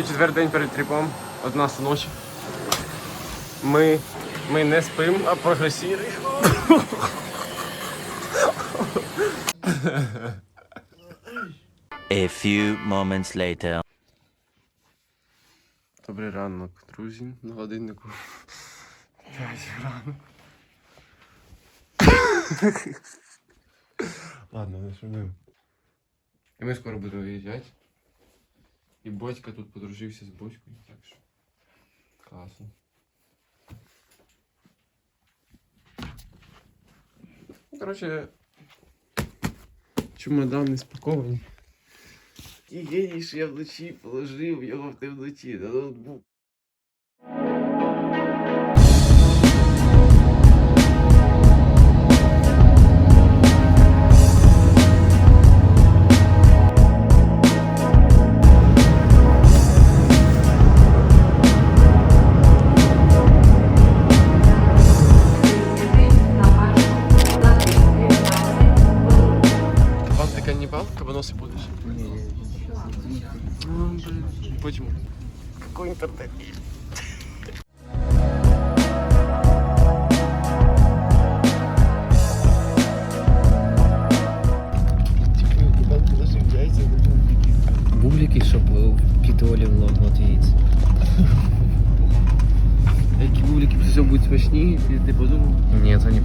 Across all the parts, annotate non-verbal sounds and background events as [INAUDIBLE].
Це четвертий день перед трипом, 11 ночі. Ми, ми не спимо, а прогресіруємо. A few moments later. Добрий ранок, друзі, на годиннику. 5 ранок. Ладно, не шумим. І ми скоро будемо виїжджати. І батька тут подружився з батькою, так що. Класно. Коротше, чемодан не спакований. І геній, що я вночі положив його в темноті на ноутбук. Какой интернет? Бублики, щоб впитували влог яйця. Які бублики все будуть смачні, ти, ти подумав? Ні, це не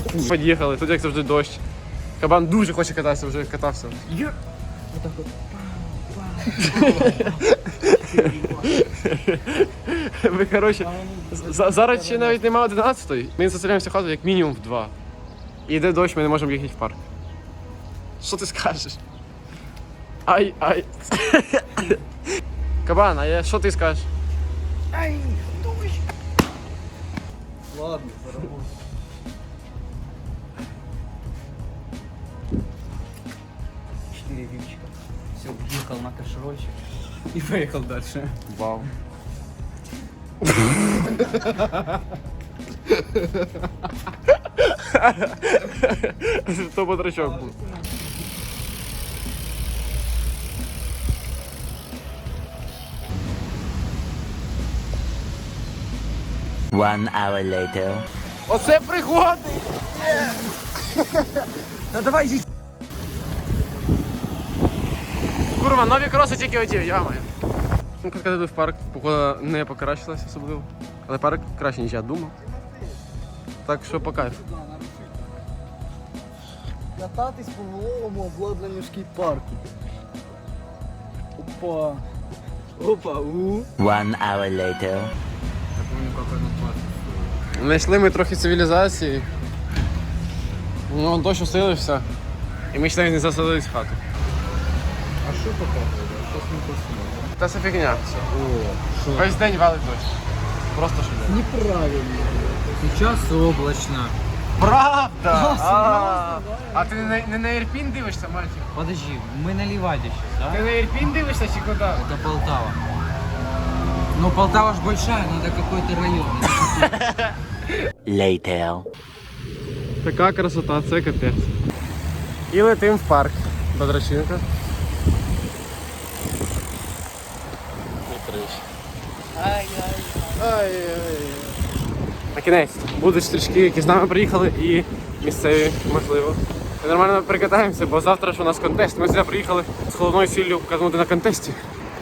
тебе. Під'їхали, тут як завжди дощ. Кабан дуже хоче кататися, вже катався. Ви, коротше, за- зараз ще навіть немає 11 Ми заселяємося в хату як мінімум в 2. І йде дощ, ми не можемо їхати в парк. Що ти скажеш? Ай, ай. Кабан, а я, що ти скажеш? Ладно, Четыре Въехал на каширольчик и поехал дальше. Вау. То бодрачок був. One hour later. Оце пригоди! Да давай иди. Курва, нові кроси тільки одів, я маю. Ну, коли в парк, погода не покращилася особливо. Але парк краще, ніж я думав. Так що по кайфу. Кататись по головому обладнанню скейт-парку. Опа. Опа, у. One hour later. Я помню, как оно классно. Знайшли ми трохи цивілізації. Ну, дощ усилився. І ми ще навіть не заселились в хату. А що показує? Щось не посмотрим. Та це фігня. О, що? Весь день валить дощ. Просто що Неправильно. Сейчас облачно. Правда! А, а ти не, не на Ірпінь дивишся, мальчик? Подожди, мы на Ливаде сейчас, Ти да? на Ірпінь дивишся чи куди? Это Полтава. Ну, Полтава ж большая, надо какой-то район. Later. Така красота, це капець. І летим в парк. Бодрачинка. На кінець. Будуть стрічки, які з нами приїхали, і місцеві, можливо. Ми нормально прикатаємося, бо завтра ж у нас контест. Ми сюди приїхали з головною ціллю катнути на контесті.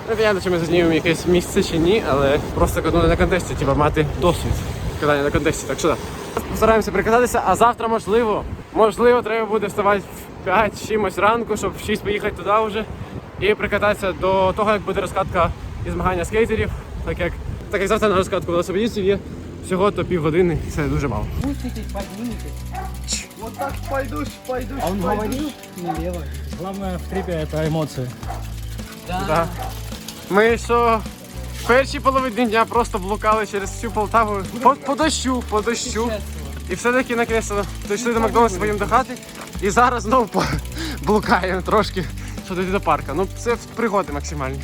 Не понятно, чи ми зазнімемо якесь місце чи ні, але просто катнути на контесті, типа мати досвід катання на контесті. Так що так. Постараємося прикататися, а завтра можливо, можливо, треба буде вставати в 5 чимось ранку, щоб в 6 поїхати туди вже і прикататися до того, як буде розкатка і змагання скейтерів. Так як, так як завтра на розкатку велосипедистів є всього то півгодини, і це дуже мало. Вот так пойду, пойду, А он говорил налево. Главное в трипе это эмоции. Да. Ми що в першій половині дня просто блукали через всю Полтаву по, по дощу, по дощу. І все-таки наконець дійшли до Макдональдса, поїм до хати. І зараз знову по- блукаємо трошки, щоб дійти до парка. Ну це пригоди максимальні.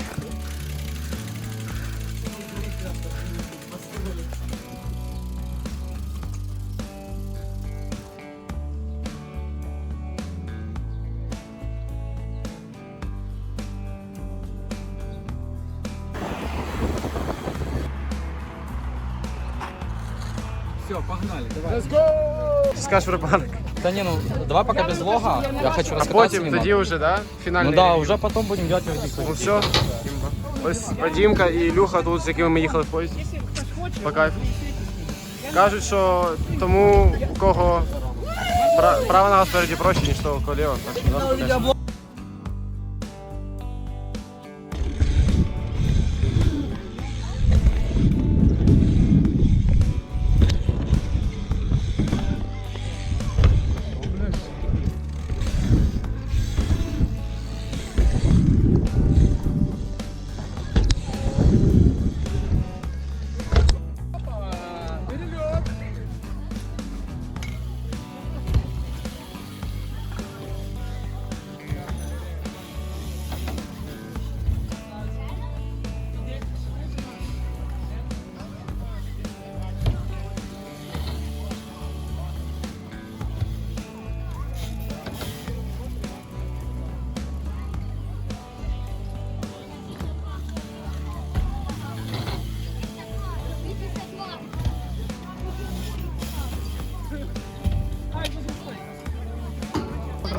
go! Скажеш про парк. Да не, ну давай пока без влога. Я хочу А раскататься потім немного. тоді вже, да? Фінальний. Ну да, рівень. уже потом будем делать вердикт. Ну все. Ось Вадімка і Ілюха тут, з якими ми їхали в поїзді. По кайфу. Кажуть, що тому, у кого пра- права нога спереді проще, ніж того, у кого ліва. Так що завтра теж.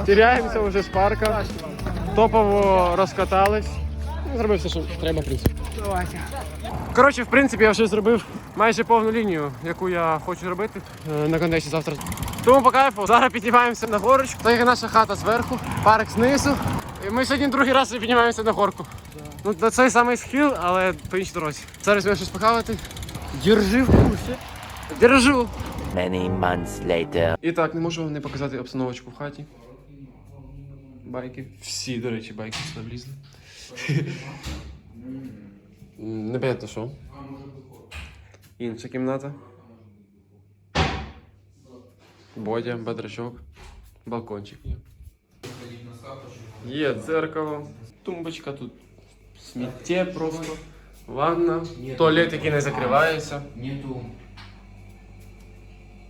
Теряємося вже з парка. Топово розкатались. Ну, Зробив все, що треба, в принципі. Коротше, в принципі, я вже зробив майже повну лінію, яку я хочу робити е, на контесті завтра. Тому по кайфу. Зараз піднімаємося на горочку. Так як наша хата зверху, парк знизу. І ми сьогодні другий раз піднімаємося на горку. Ну, на цей самий схил, але по іншій дорозі. Зараз ми щось похавати. Держи в курсі. Держу. Many months later. І так, не можу вам не показати обстановочку в хаті. Байки. Всі, до речі, байки сюди влізли. М, Непонятно що. Інша кімната. Бодя, бедрачок. Балкончик є. Є дзеркало. Тумбочка тут. Сміття просто. Ванна. Туалет, який не закривається. Нету.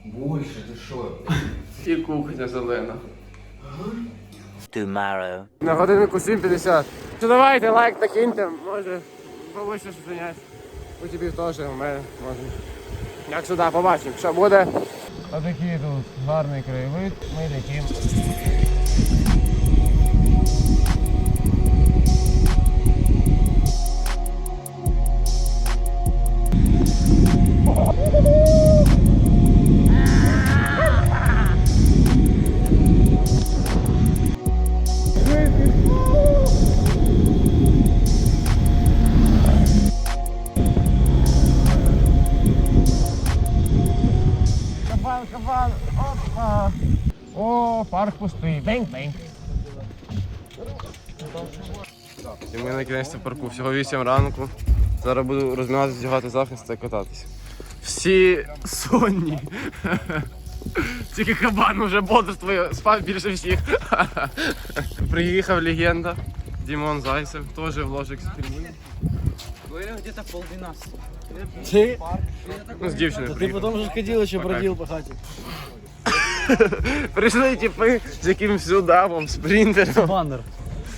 Больше, ты шо? І кухня зелена. Tomorrow. На годиннику 7.50. Що давайте лайк накиньте, може побольше що зайняти. У тебе теж, у мене може. Як сюди, побачимо, що буде. Отакий тут гарний краєвид, ми летимо. кінець в парку. Всього 8 ранку. Зараз буду розминатися, вдягати захист та кататися. Всі сонні. [LAUGHS] Тільки кабан уже бодрствує, спав більше всіх. [LAUGHS] Приїхав легенда. Дімон Зайцев, теж в ложик стрімує. Были где-то полдвенадцатого. Ты, Ну, з дівчиною ты приїхав. потом же ходил еще бродил по хате. [LAUGHS] Прийшли типи з якимсь удавом, спринтером. Баннер.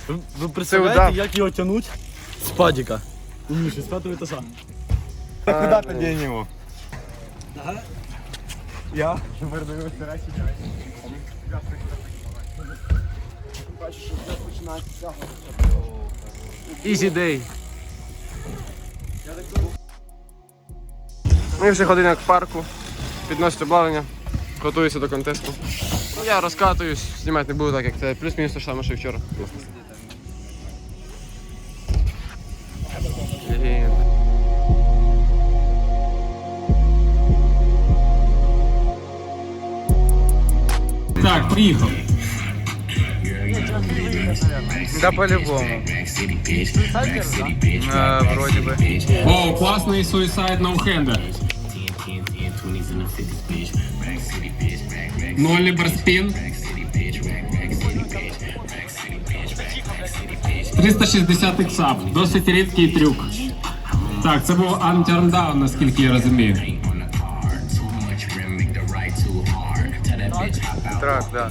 Вы, вы удав. представляете, як його тянуть з падіка? У Міші, з п'ятого етажа. Куда ты день его? Я? Easy day. Ми вже годинок в парку, підносять обладнання, готуюся до контесту. Я розкатуюсь, знімати не буду так, як це плюс-мінус те ж саме, що і вчора. Легенда. Так, приїхав. Да по-любому. А, вроде бы. О, класний Suicide No Hander. Нолі барспін. 360 іксап. Досить рідкий трюк. Так, це був антиармдаун, наскільки я розумію. Трак, да.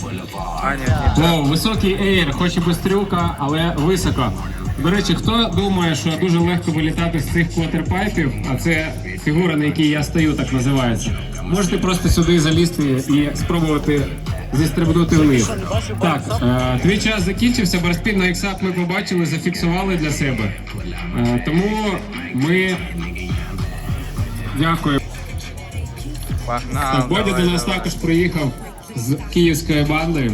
А, нет. О, високий ейр, хоч і без трюка, але високо. До речі, хто думає, що дуже легко вилітати з цих квотерпайпів, а це фігура, на якій я стою, так називається. можете просто сюди залізти і спробувати зістрибнути вниз. Так, е, твій час закінчився. Барспін на іксап ми побачили, зафіксували для себе. Е, тому ми дякуємо. Погнал, Так, Бодя давай, до нас давай. також приїхав з київської банди.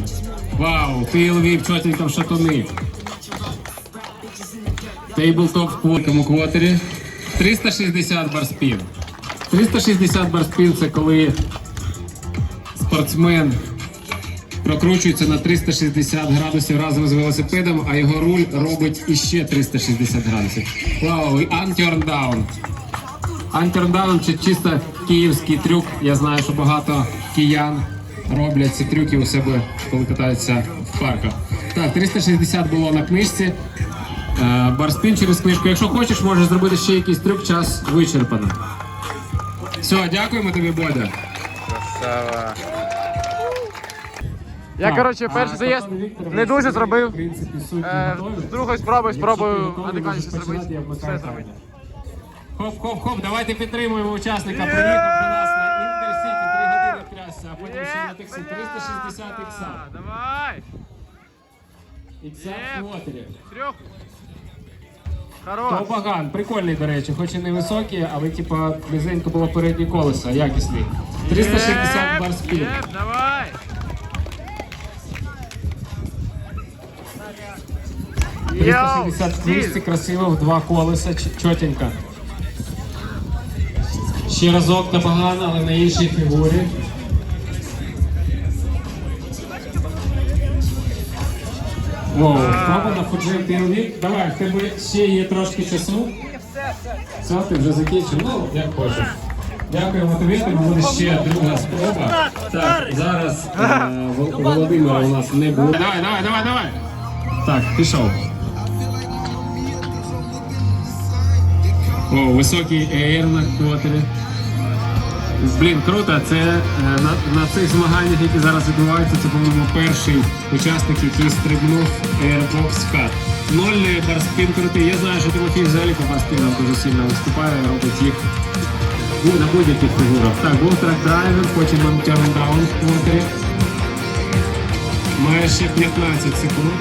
Вау, ти Львів, чотенько в шатуни. Тейблтоп в квотому квотері. 360 барспін. 360 барспін це коли спортсмен прокручується на 360 градусів разом з велосипедом, а його руль робить іще 360 градусів. Вау, і unturned це чисто київський трюк. Я знаю, що багато киян роблять ці трюки у себе, коли катаються в парках. Так, 360 було на книжці. Е, Барспін через книжку. Якщо хочеш, можеш зробити ще якийсь трюк, час вичерпано. Все, дякуємо тобі, Бодя. Красава. Я, коротше, перший заїзд не дуже зробив. Е, з другої спроби спробую адекватніше зробити. Все зробити. Хоп, хоп, хоп, давайте підтримуємо учасника. Приїхав до нас на Інтерсіті, 3 години трясся, а потім ще на таксі. 360 ікса. Давай! Ікса в квотері. Трьох. Хорош. Топаган, прикольний, до речі, хоч і не високий, але типа близенько було передні колеса, якісний. 360 бар спід. Давай! 360 в красиво в два колеса, чотенько. Ще разок Топаган, але на іншій фігурі. Воу, спроба на Фуджи. Давай, в тебе ще є трошки часу. Все, ти вже закінчив. Ну, як хочеш. Дякуємо тобі, тобі буде ще друга спроба. Так, зараз е, Володимира у нас не буде. Давай, давай, давай, давай. Так, пішов. О, високий ейр на квотері. Блін, круто. Це е, на, на цих змаганнях, які зараз відбуваються, це, по-моєму, перший учасник, який стрибнув Airbox Cut. Ноль барспін крутий. Я знаю, що Тимофій взагалі по барспінам дуже сильно виступає, робить їх ну, на будь-яких фігурах. Так, був трек драйвер, потім Mountain Down в квотері. Має ще 15 секунд.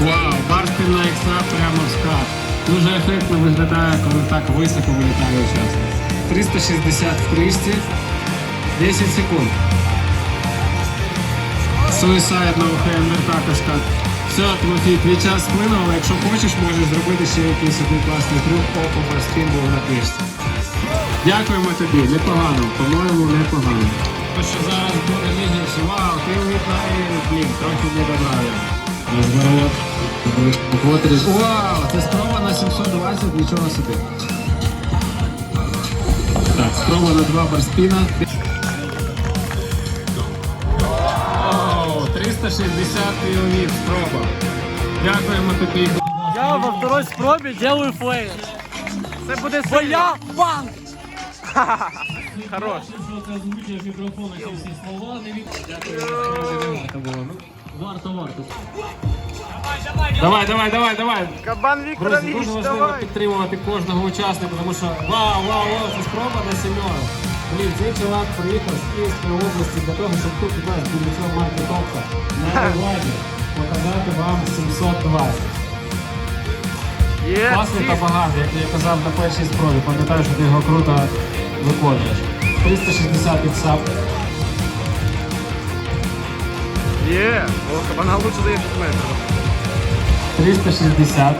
Вау, барспін на екстра прямо в скат. Дуже ефектно виглядає, коли так високо вилітає учасник. 360 в кришці, 10 секунд. Suicide No Hammer також так. Все, Тимофій, твій час сплинув, але якщо хочеш, можеш зробити ще якийсь один класний трюк, око барспін був на книжці. Дякуємо тобі, непогано, по-моєму, непогано. Що зараз буде лігніше, вау, ти влітає, блін, трохи не добрали. Розворот. Котрі- Вау, це спроба на 720, нічого собі. Так, спроба на два барспіна. Оу, 360 півнів спроба. Дякуємо тобі. Я во второй спробе делаю флеер. Це буде Бо я банк! Хорош. Варто, варто. Давай, давай, давай, давай. Кабан Друзі, Вікторович, дуже важливо давай. підтримувати кожного учасника, тому що вау, вау, вау, це спроба на сімьору. Блін, цей чувак приїхав з Київської області для того, щоб тут у нас біля цього марки Топка на [LAUGHS] владі показати вам 720. Є, Класний та багато, як я казав на першій спробі, пам'ятаю, що ти його круто виконуєш. 360 іксап. Є. О, кабана лучше дає 5 метрів. 360.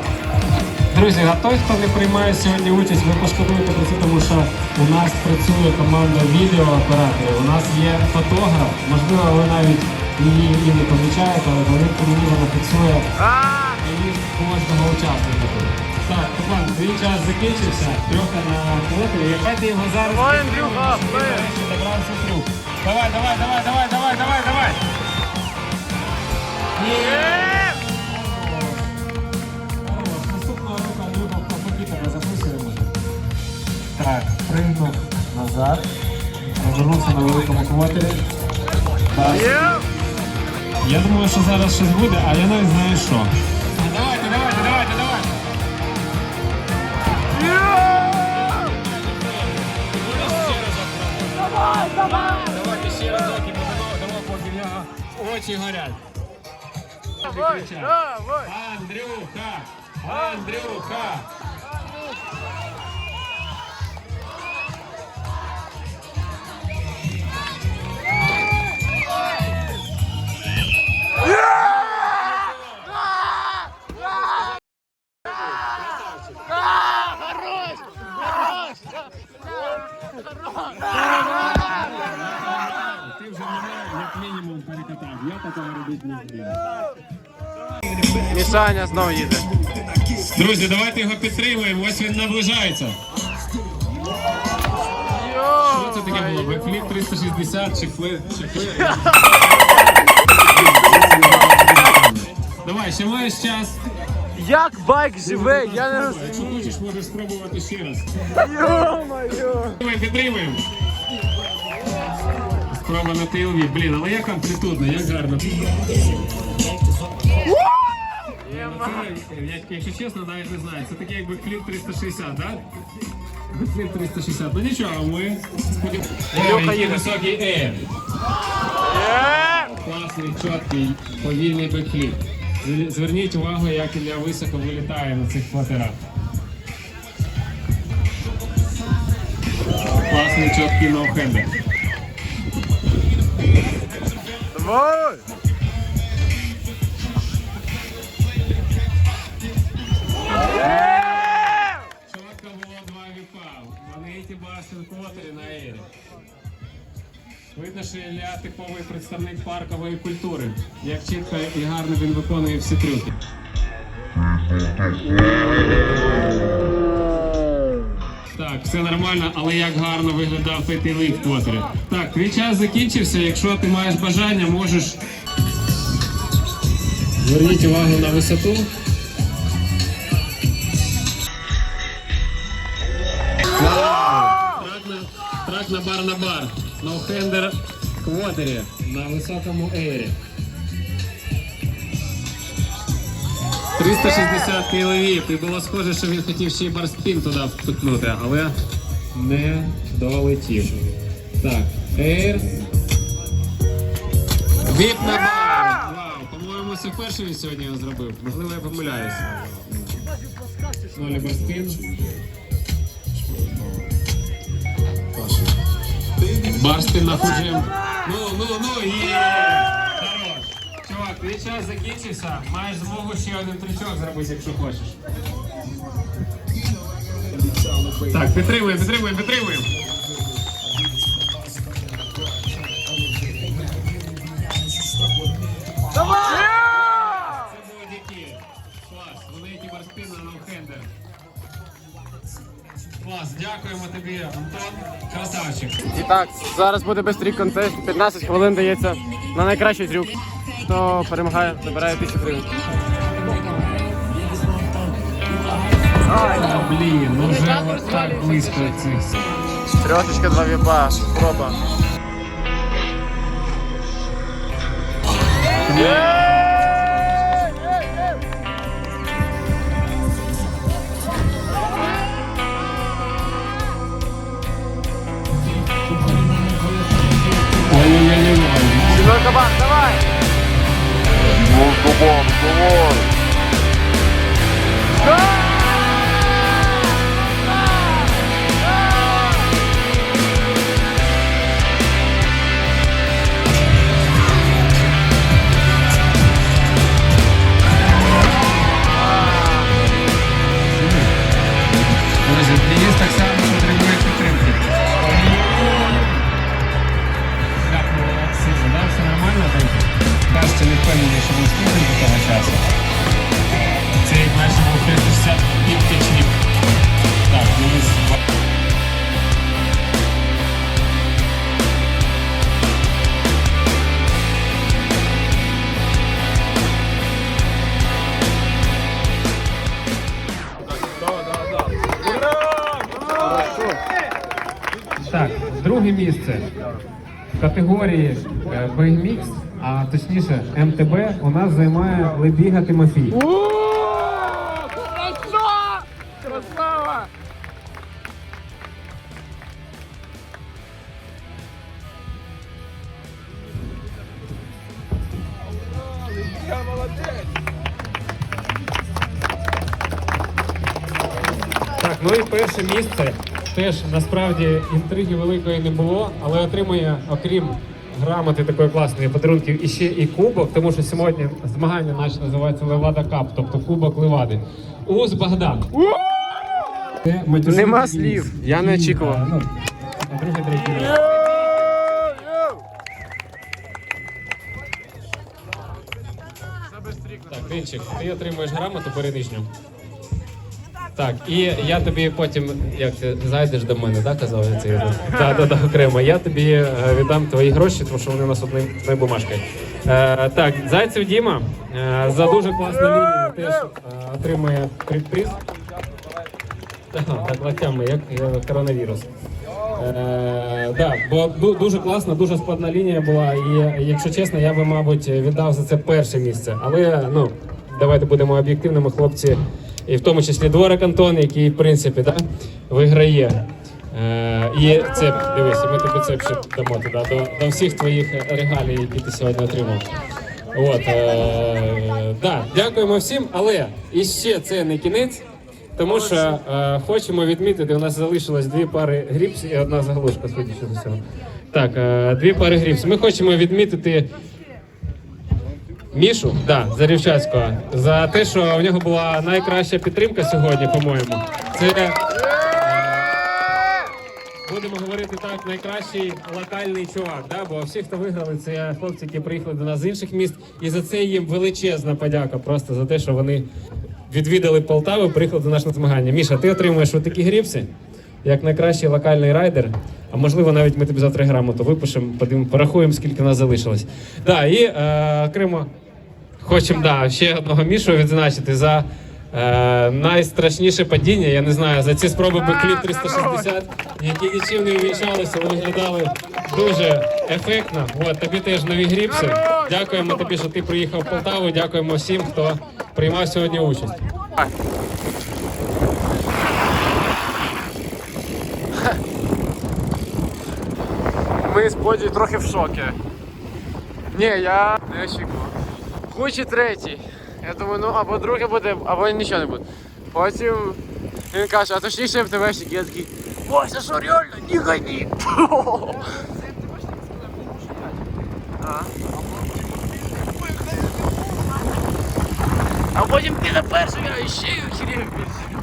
Друзі, а той, хто не приймає сьогодні участь, ви пошкодуєте про це, тому що у нас працює команда відеооператорів. У нас є фотограф, можливо, ви навіть її і не помічаєте, але мені, вона фіксує А, її кожного учасника. Так, Степан, твій час закінчився, трьоха на квотері. Яка ти його зараз Давай, Андрюха, добрався трюк. Давай, давай, давай, давай, давай, давай, давай. Наступного року Андрюха в компетітора записуємо. Так, пригнув назад. Розвернувся на великому квотері. Я думаю, що зараз щось буде, а я навіть знаю що. Давайте, давайте, давайте, давайте. Є. Давайте ще разок і дамо, поки в нього очі горять. Андрюха! Андрюха! Ти вже мене як мінімум перекатав. Я такого робити не буду. Мішаня знову їде. Друзі, давайте його підтримуємо. Ось він наближається. Що це таке було? Бекфліп 360 чи флип? Давай, ще маєш час. Як байк живе, я не Якщо хочеш, можеш спробувати ще раз. розумію. Підтримуємо, підтримуємо. Спроба на TLV. Блін, але як амплітудно, як гарно. Це, я, якщо чесно, навіть не знаю. Це таке як бекфліп 360, так? Бекфліп 360. Ну нічого, ми сподіваємося. Високий Air. Класний, чіткий, повільний бекфліп. Зв- Зверніть увагу, як Ілля високо вилітає на цих флатерах. Класний, чіткий ноухендер. Давай! Чітко було два віпа. Монеті Бастен Котері на Ері. Видно, що Ілля типовий представник паркової культури. Як чітко і гарно він виконує всі трюки. Так, все нормально, але як гарно виглядав той в Поттері. Так, твій час закінчився. Якщо ти маєш бажання, можеш. Зверніть увагу на висоту. На бар на бар. Ноухендер квотері на високому ейрі. 360 кіловів. І було схоже, що він хотів ще й барспін туди впихнути, але не долетів. Так, ейр. Віп на бар. Вау, по-моєму, це вперше він сьогодні його зробив. Можливо, я помиляюся. Нолі барспін. Барспін на. Ну, ну, ну, є! Хорош. Чувак, твій час закінчився. Маєш змогу ще один трючок зробити, якщо хочеш. Так, підтримуємо, підтримуємо, підтримуємо. Дякуємо тобі, Антон. Красавчик. І так, зараз буде бистрий контест. 15 хвилин дається на найкращий трюк. Хто перемагає, забирає 1000 гривень. Блін, ну вже от так близько цих. Трьошечка, два віпа, спроба. Ой-ой-ой-ой. Сімерка кабан, давай! Друзі, Так, друге місце в категорії е, BMX, а точніше МТБ, у нас займає Лебіга Тимофій. Теж насправді інтриги великої не було, але отримує, окрім грамоти такої класної подарунків, іще і кубок, тому що сьогодні змагання наші називаються Левада Кап, тобто кубок Левади. Ус Богдан. Нема слів, я не очікував. ну. Так, Денчик, ти отримуєш грамоту передишню. Так, і я тобі потім, як ти зайдеш до мене, так, казав я це? Так, так, так, окремо. Я тобі е, віддам твої гроші, тому що вони у нас одною одною бумажкою. Е, так, Зайцев Діма е, за дуже класну лінію теж е, отримує при- приз. Так, локтями, як коронавірус. Е, да, бо дуже класна, дуже складна лінія була. І якщо чесно, я би, мабуть, віддав за це перше місце. Але ну, давайте будемо об'єктивними, хлопці, і в тому числі дворик Антон, який в принципі да, виграє. Е, і це дивись, ми тобі це ще дамо туди, до, до всіх твоїх регалій, які ти сьогодні отримав. От, е, да, дякуємо всім, але іще це не кінець. Тому що е, хочемо відмітити, у нас залишилось дві пари гріпс і одна заглушка, судячи з усього. Так, е, дві пари гріпс. Ми хочемо відмітити Мішу, да, Зарівчацького, за те, що у нього була найкраща підтримка сьогодні, по-моєму. Це е, будемо говорити так, найкращий локальний чувак. Да? Бо всі, хто виграли, це хлопці, які приїхали до нас з інших міст. І за це їм величезна подяка, просто за те, що вони відвідали Полтаву, приїхали до нас на змагання. Міша, ти отримуєш отакі гріпси, як найкращий локальний райдер. А можливо, навіть ми тобі завтра грамоту випишемо, порахуємо, скільки нас залишилось. Да, і е, окремо хочемо да, ще одного Мішу відзначити за е, найстрашніше падіння. Я не знаю, за ці спроби бекліп 360, які нічим не увінчалися, виглядали дуже ефектно. От, тобі теж нові гріпси. Дякуємо тобі, що ти приїхав в Полтаву. Дякуємо всім, хто приймав сьогодні участь. Ми з Боді трохи в шокі. Ні, я не очікував. Хоч і третій. Я думаю, ну або друге буде, або нічого не буде. Потім він каже, а точніше МТВшник, я такий, ой, це що реально, не гони. А. А потім ти на першому, я ще охерів більше.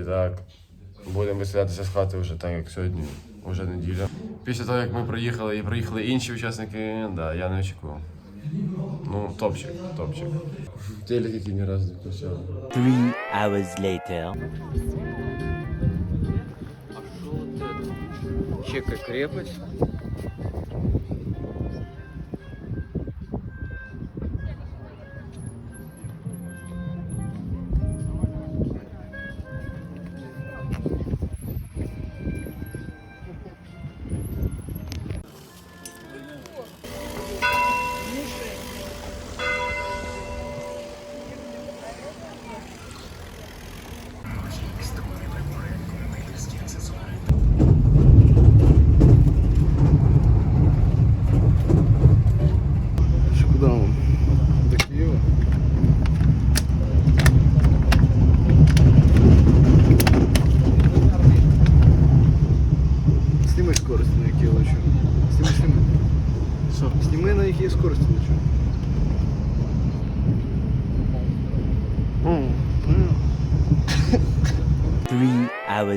І так, будемо виселятися з хати вже так, як сьогодні, вже неділя. Після того, як ми приїхали і приїхали інші учасники, да, я не очікував. Ну, топчик, топчик. Телек, який ні разу не включав. Three hours later. Чека крепость.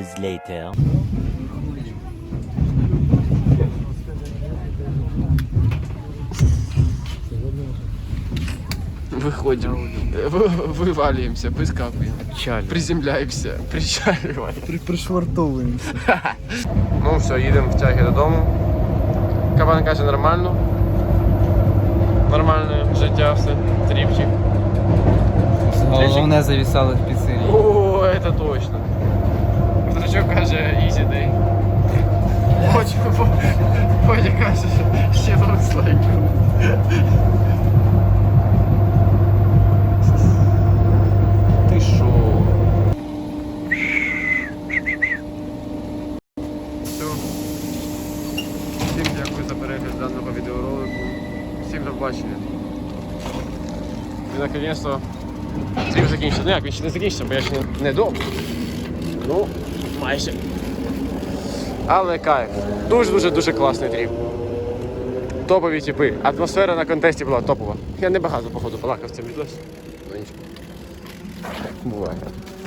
hours later. Выходим, вы- вываливаемся, выскакиваем, приземляемся, причаливаем. При, пришвартовуємося. [LAUGHS] Ну все, їдемо в тяги додому. Кабан каже нормально. Нормальне життя, все, тріпчик. Головне зависало в піцерії. О, это точно. Дурачок каже, easy day. Хочу, Бодя каже, ще looks like. Ти шо? Все. Всім дякую за перегляд даного відеоролику. всім до побачення. І наконец-то тріп закінчився. Ну як, він ще не закінчився, бо я ще не, не дома. Ну, майже. Але кайф. Дуже-дуже дуже класний тріп. Топові тіпи. Атмосфера на контесті була топова. Я не багато, походу, балакав цим цьому. Ну нічого. Буває.